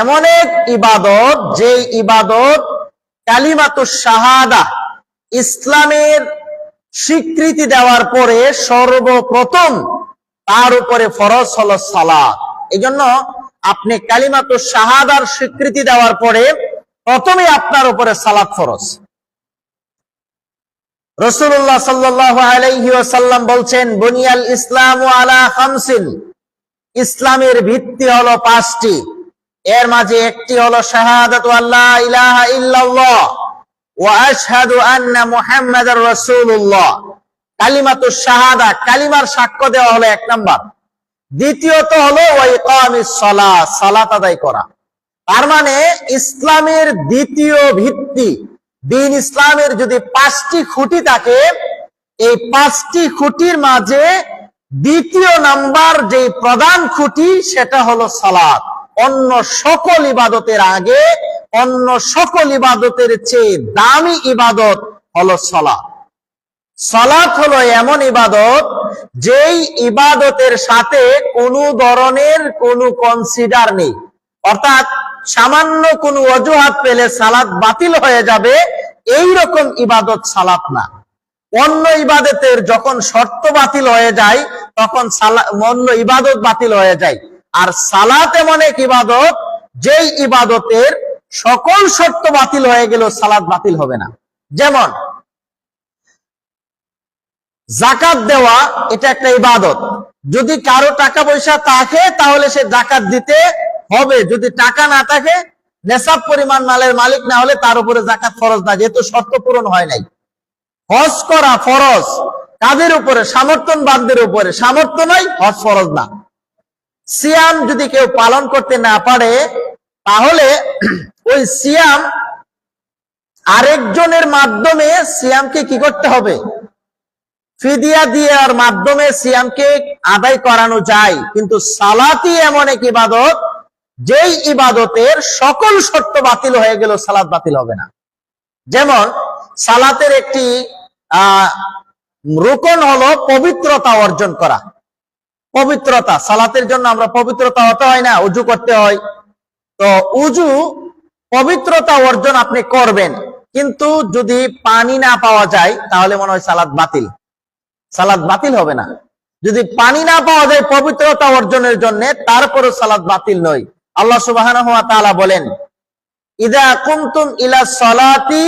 এমন এক ইবাদত যে ইবাদত কালিমাতু শাহাদা, ইসলামের স্বীকৃতি দেওয়ার পরে সর্বপ্রথম তার উপরে ফরজ হলো সালাত। এই জন্য আপনি কালিমাতু শাহাদার স্বীকৃতি দেওয়ার পরে প্রথমে আপনার উপরে সালাত ফরজ। রসুল্লাহ সাল্লাহ আলাইহি ওয়াসাল্লাম বলছেন, বুনিয়াল ইসলাম আলা খামসিন। ইসলামের ভিত্তি হলো পাঁচটি। এর মাঝে একটি হলো শাহাদাতু আল্লাহ ইলাহা ইল্লাল্লাহ ওয়া আশহাদু আন্না মুহাম্মাদার রাসূলুল্লাহ। শাহাদা, কালিমার সাক্ষ্য দেওয়া হলো এক নাম্বার। দ্বিতীয়ত হলো ওয়া ইকামিস সালাত আদায় করা। তার মানে ইসলামের দ্বিতীয় ভিত্তি, দিন ইসলামের যদি পাঁচটি খুঁটি থাকে, এই পাঁচটি খুঁটির মাঝে দ্বিতীয় নাম্বার যে প্রধান খুঁটি, সেটা হলো সালাত। অন্য সকল ইবাদতের আগে, অন্য সকল ইবাদতের চেয়ে দামি ইবাদত হলো সালাত সালাত হলো এমন ইবাদত, যেই ইবাদতের সাথে কোনো ধরনের কোনো কনসিডার নেই। অর্থাৎ সামান্য কোনো অজুহাত পেলে সালাত বাতিল হয়ে যাবে এই রকম ইবাদত সালাত না। অন্য ইবাদতের যখন শর্ত বাতিল হয়ে যায়, তখন সালা- অন্য ইবাদত বাতিল হয়ে যায়। আর সালাত এমন এক ইবাদত, যেই ইবাদতের সকল শর্ত বাতিল হয়ে গেল সালাত বাতিল হবে না। যেমন, জাকাত দেওয়া, এটা একটা ইবাদত। যদি কারও টাকা পয়সা থাকে, তাহলে সে জাকাত দিতে হবে। যদি টাকা না থাকে, নেশাব পরিমাণ মালের মালিক না হলে তার উপরে জাকাত ফরজ না, যেহেতু শর্ত পূরণ হয় নাই। হজ করা ফরজ। কাদের উপরে? সামর্থ্যবানদের উপরে। সামর্থ্য নাই, হজ ফরজ না। সিয়াম যদি কেউ পালন করতে না পারে, তাহলে ওই সিয়াম আরেকজনের মাধ্যমে সিয়ামকে কি করতে হবে? ফিদিয়া দেওয়ার মাধ্যমে সিয়ামকে আদায় করানো যায়। কিন্তু সালাতই এমন এক ইবাদত, যেই ইবাদতের সকল শর্ত বাতিল হয়ে গেল সালাত বাতিল হবে না। যেমন, সালাতের একটি, আহ, রোকন হলো পবিত্রতা অর্জন করা। পবিত্রতা, সালাতের জন্য আমরা পবিত্রতা হতে হয় না, উজু করতে হয়। তো উজু, পবিত্রতা অর্জন আপনি করবেন, কিন্তু যদি পানি না পাওয়া যায়, তাহলে মনে হয় সালাদ বাতিল। সালাদ বাতিল হবে না। যদি পানি না পাওয়া যায় পবিত্রতা অর্জনের জন্য, তারপরও সালাদ বাতিল নয়। আল্লাহ তাআলা বলেন, ইদা কুনতুম ইলা সলাতি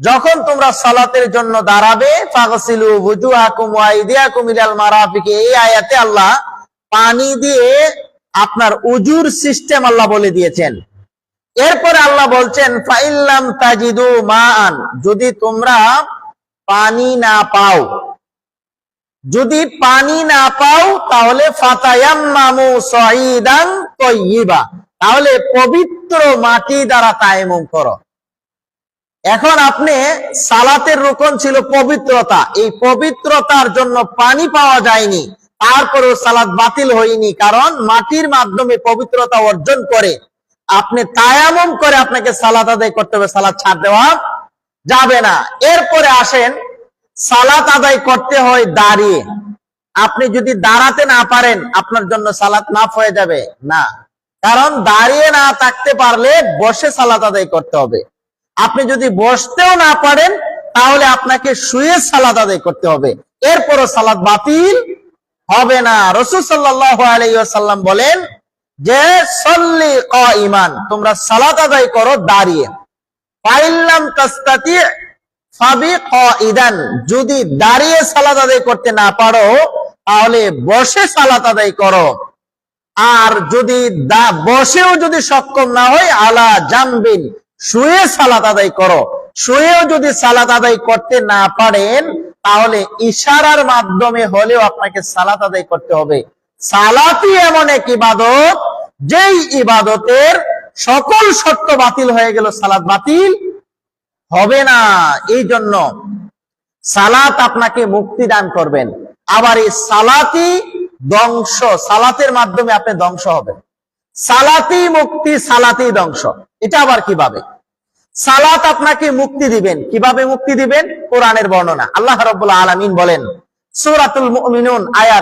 যখন তোমরা সালাতের জন্য দাঁড়াবে এই আয়াতে আল্লাহ পানি দিয়ে আপনার উজুর সিস্টেম আল্লাহ বলে দিয়েছেন। এরপরে আল্লাহ বলছেন, ফাইল্লাম তাজিদু মান যদি তোমরা পানি না পাও, যদি পানি না পাও, তাহলে ফাতায়াম্মামু সাইদান তয়্যিবা তাহলে পবিত্র মাটি দ্বারা তায়াম্মুম করো। এখন আপনি সালাতের রোকন ছিল পবিত্রতা। এই পবিত্রতার জন্য পানি পাওয়া যায়নি। তারপরেও সালাত বাতিল হয়নি, কারণ মাটির মাধ্যমে পবিত্রতা অর্জন করে। আপনি তায়ামম করে আপনাকে সালাত আদায় করতে হবে সালাদ ছাড় দেওয়া যাবে না। এরপরে আসেন, সালাত আদায় করতে হয় দাঁড়িয়ে। আপনি যদি দাঁড়াতে না পারেন, আপনার জন্য সালাত মাফ হয়ে যাবে। না। কারণ দাঁড়িয়ে না থাকতে পারলে বসে সালাত আদায় করতে হবে। আপনি যদি বসতেও না পারেন, তাহলে আপনাকে শুয়ে সালাত আদায় করতে হবে। এরপরও সালাত বাতিল হবে না। রসুল আলাইসাল্লাম বলেন যে, সল্লি ক ইমান তোমরা সালাত আদায় করো দাঁড়িয়ে। পাইল্লাম তাস্তাতি ফাবি ক যদি দাঁড়িয়ে সালাত আদায় করতে না পারো, তাহলে বসে সালাত আদায় করো। আর যদি বসেও যদি সক্ষম না হয়, আলা জামবিন শুয়ে সালাত আদায় করো। শুয়েও যদি সালাত আদায় করতে না পারেন, তাহলে ইশারার মাধ্যমে হলেও আপনাকে সালাত আদায় করতে হবে। সালাতই এমন এক ইবাদত, যেই ইবাদতের সকল শর্ত বাতিল হয়ে গেল, সালাত বাতিল হবে না। এই জন্য সালাত আপনাকে মুক্তি দান করবেন। আবার এই সালাতি ধ্বংস, সালাতের মাধ্যমে আপনি ধ্বংস হবেন। সালাতি মুক্তি সালাতি ধ্বংস। এটা আবার কীভাবে? সালাত আপনাকে মুক্তি দিবেন। কীভাবে মুক্তি দিবেন? কোরআনের বর্ণনা। আল্লাহ রব্বুল আলামিন বলেন, সৌরাতুল মিনুন আয়াত